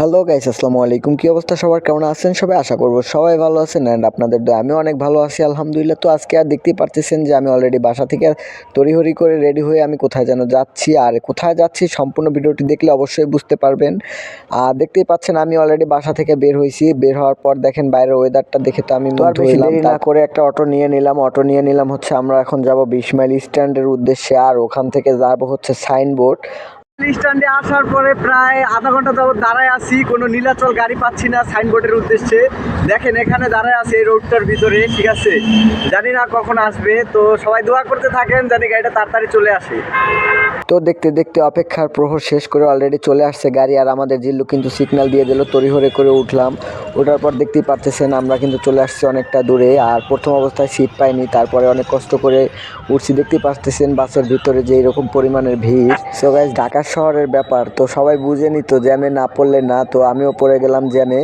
Hello guys আসসালামু আলাইকুম। কি অবস্থা সবার? কেমন আছেন সবাই? আশা করব সবাই ভালো আছেন অ্যান্ড আপনাদের দয়া। আমিও অনেক ভালো আছি আলহামদুলিল্লাহ। তো আজকে আর দেখতেই পারতেছেন যে আমি অলরেডি বাসা থেকে তড়িহড়ি করে রেডি হয়ে আমি কোথায় যেন যাচ্ছি। আর কোথায় যাচ্ছি সম্পূর্ণ ভিডিওটি দেখলে অবশ্যই বুঝতে পারবেন। আর দেখতেই পাচ্ছেন আমি অলরেডি বাসা থেকে বের হয়েছি। বের হওয়ার পর দেখেন বাইরের ওয়েদারটা দেখে তো আমি না করে একটা অটো নিয়ে নিলাম। অটো নিয়ে নিলাম হচ্ছে আমরা এখন যাব বিশ মাইল স্ট্যান্ডের উদ্দেশ্যে। আর ওখান থেকে যাব হচ্ছে সাইনবোর্ড স্ট্যান্ডে আসার পরে প্রায় আধা ঘণ্টা যাবত দাঁড়ায় আছি। কোনো নীলাচল গাড়ি পাচ্ছি না সাইনবোর্ডের উদ্দেশ্যে। দেখেন, এখানে দাঁড়ায় আছে এই রোডটার ভিতরে, ঠিক আছে? জানি না কখন আসবে, তো সবাই দোয়া করতে থাকেন, জানি গাড়িটা তাড়াতাড়ি চলে আসে। তো দেখতে দেখতে অপেক্ষার প্রহর শেষ করে অলরেডি চলে আসছে গাড়ি, আর আমাদের জিল্লু কিন্তু সিগন্যাল দিয়ে দিল তড়িহড়ে করে উঠলাম। ওঠার পর দেখতেই পারতেছেন, আমরা কিন্তু চলে আসছি অনেকটা দূরে, আর প্রথম অবস্থায় সিট পাইনি, তারপরে অনেক কষ্ট করে উঠছি, দেখতেই পারতেছেন বাসের ভিতরে যে এরকম পরিমাণের ভিড়। সো ঢাকা শহরের ব্যাপার। তো সবাই বুঝে নিত জ্যামে না পড়লে না, তো আমিও পড়ে গেলাম জ্যামে।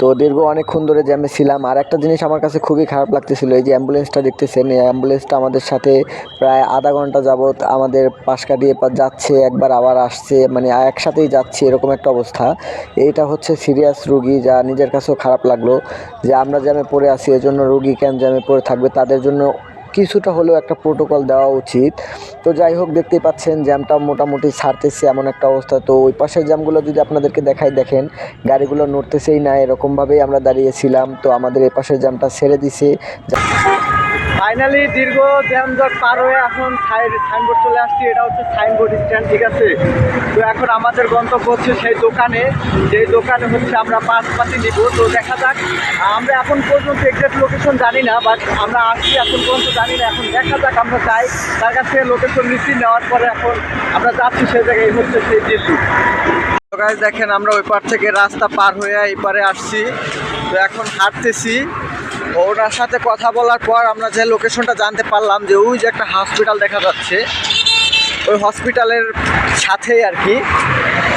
তো দীর্ঘ অনেকক্ষণ ধরে জ্যামে ছিলাম। আর একটা জিনিস আমার কাছে খুবই খারাপ লাগতেছিল, এই যে অ্যাম্বুলেন্সটা দেখতেছেন, এই অ্যাম্বুলেন্সটা আমাদের সাথে প্রায় আধা ঘণ্টা যাবত আমাদের পাশ কাটিয়ে যাচ্ছে, একবার আবার আসছে মানে একসাথেই যাচ্ছে, এরকম একটা অবস্থা। এইটা হচ্ছে সিরিয়াস রুগী, যা নিজের কাছেও খারাপ লাগল যে আমরা জ্যামে পড়ে আছি, এজন্য রুগী কেন জ্যামে পড়ে থাকবে? তাদের জন্য কিছুটা হলেও একটা প্রোটোকল দেওয়া উচিত। তো যাই হোক, দেখতেই পাচ্ছেন জ্যামটা মোটামুটি ছাড়তেছে এমন একটা অবস্থা। তো ওই পাশের জ্যামগুলো যদি আপনাদেরকে দেখাই, দেখেন গাড়িগুলো নড়তেছেই না, এরকমভাবেই আমরা দাঁড়িয়েছিলাম। তো আমাদের এপাশের পাশের জ্যামটা ছেড়ে দিছে। ফাইনালি দীর্ঘ জ্যাম জট পার হয়ে এখন সাইনবোর্ড চলে আসছি, এটা হচ্ছে সাইনবোর্ড স্ট্যান্ড, ঠিক আছে? তো এখন আমাদের গন্তব্য হচ্ছে সেই দোকানে সেই দোকানে হচ্ছে আমরা পাঁচ পাতি নিব। তো দেখা যাক, আমরা এখন পর্যন্ত এক্সাক্ট লোকেশন জানি না বাট আমরা আসছি এখন পর্যন্ত জানি না। এখন দেখা যাক, আমরা চাই তার কাছ থেকে লোকেশন নিচ্ছি নেওয়ার পরে এখন আমরা যাচ্ছি সেই জায়গায় হচ্ছে সেই গাইজ দেখেন আমরা ওই পার থেকে রাস্তা পার হয়ে এই পারে আসছি। তো এখন হাঁটতেছি। ওনার সাথে কথা বলার পর আমরা যে লোকেশনটা জানতে পারলাম যে ওই যে একটা হসপিটাল দেখা যাচ্ছে, ওই হসপিটালের সাথেই আর কি।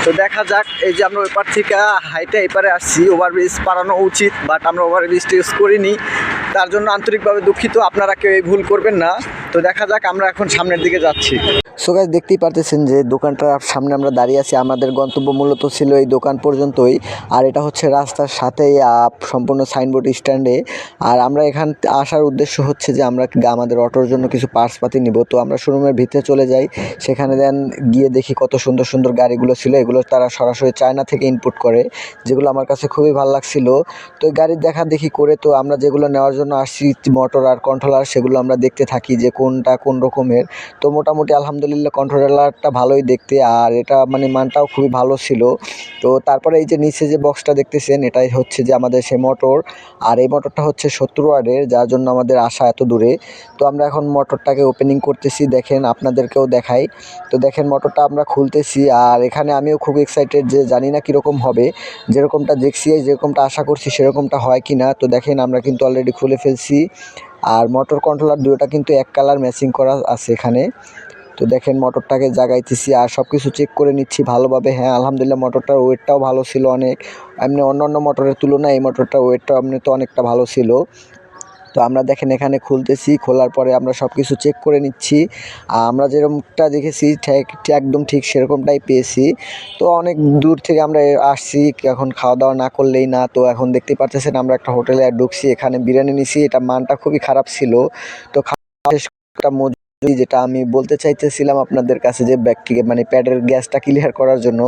তো দেখা যাক, এই যে আমরা ওই পার থেকে হাইটে এই পারে আসছি ওভারব্রিজ পারানো উচিত বাট আমরা ওভারব্রিজটা ইউজ করিনি। তার জন্য আন্তরিকভাবে দুঃখিত, আপনারা কেউ এই ভুল করবেন না। তো দেখা যাক, আমরা এখন সামনের দিকে যাচ্ছি। সো গাইজ দেখতেই পারতেছেন যে দোকানটার সামনে আমরা দাঁড়িয়ে আছি। আমাদের গন্তব্য মূলত ছিল এই দোকান পর্যন্তই। আর এটা হচ্ছে রাস্তার সাথেই সম্পূর্ণ সাইনবোর্ড স্ট্যান্ডে আর আমরা এখান আসার উদ্দেশ্য হচ্ছে যে আমরা আমাদের অটোর জন্য কিছু পার্সপাতি নিব। তো আমরা শোরুমের ভিতরে চলে যাই। সেখানে দেন গিয়ে দেখি কত সুন্দর সুন্দর গাড়িগুলো ছিল। এগুলো তারা সরাসরি চায়না থেকে ইনপুট করে, যেগুলো আমার কাছে খুবই ভালো লাগছিল। তো গাড়ির দেখা দেখি করে তো আমরা যেগুলো নেওয়ার জন্য আসছি মোটর আর কন্ট্রোলার সেগুলো আমরা দেখতে থাকি যে কোনটা কোন রকমের। তো মোটামুটি আলহামদুলিল্লাহ কন্ট্রোলারটা ভালোই দেখতে। আর এটা মানে মানটাও খুবই ভালো ছিল। তো তারপরে এই যে নিচে যে বক্সটা দেখতেছেন, এটাই হচ্ছে যে আমাদের সে মোটর আর এই মোটরটা হচ্ছে সত্তর ওয়ার্ডের যার জন্য আমাদের আসা এত দূরে। তো আমরা এখন মোটরটাকে ওপেনিং করতেছি, দেখেন আপনাদেরকেও দেখাই। তো দেখেন মোটরটা আমরা খুলতেছি, আর এখানে আমিও খুব এক্সাইটেড যে জানি না কীরকম হবে। যেরকমটা দেখছি যেরকমটা আশা করছি সেরকমটা হয় কি না তো দেখেন আমরা কিন্তু অলরেডি খুলে ফেলছি। আর মোটর কন্ট্রোলার দুটোটা কিন্তু এক কালার ম্যাচিং করা আছে এখানে। তো দেখেন মোটরটাকে জাগাইতেছি আর সব কিছু চেক করে নিচ্ছি ভালোভাবে। হ্যাঁ আলহামদুলিল্লাহ মোটরটার ওয়েটটাও ভালো ছিল অনেক। এমনি অন্য অন্য মোটরের তুলনায় এই মোটরটার ওয়েটটা এমনি তো অনেকটা ভালো ছিল। তো আমরা দেখেন এখানে খুলতেছি, খোলার পরে আমরা সব কিছু চেক করে নিচ্ছি। আর আমরা যেরকমটা দেখেছি একদম ঠিক সেরকমটাই পেয়েছি। তো অনেক দূর থেকে আমরা আসছি, এখন খাওয়া দাওয়া না করলেই না। তো এখন দেখতে পারতেছেন আমরা একটা হোটেলে ঢুকছি, এখানে বিরিয়ানি নিছি এটা মানটা খুবই খারাপ ছিল। তো খাওয়া শেষ যেটা আমি বলতে চাইতেছিলাম আপনাদের কাছে যে ব্যাগটিকে মানে প্যাডের গ্যাসটা ক্লিয়ার করার জন্য,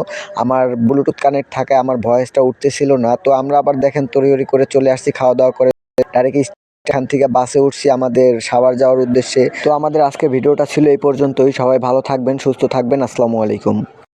আমার ব্লুটুথ কানেক্ট থাকায় আমার ভয়েসটা উঠতেছিল না। তো আমরা আবার দেখেন তরিয়রি করে চলে আসছি খাওয়া দাওয়া করে ডাইরেক্ট এখান থেকে বাসে উঠছি আমাদের সাবার যাওয়ার উদ্দেশ্যে। তো আমাদের আজকে ভিডিওটা ছিল এই পর্যন্তই। সবাই ভালো থাকবেন, সুস্থ থাকবেন। আসসালামু আলাইকুম।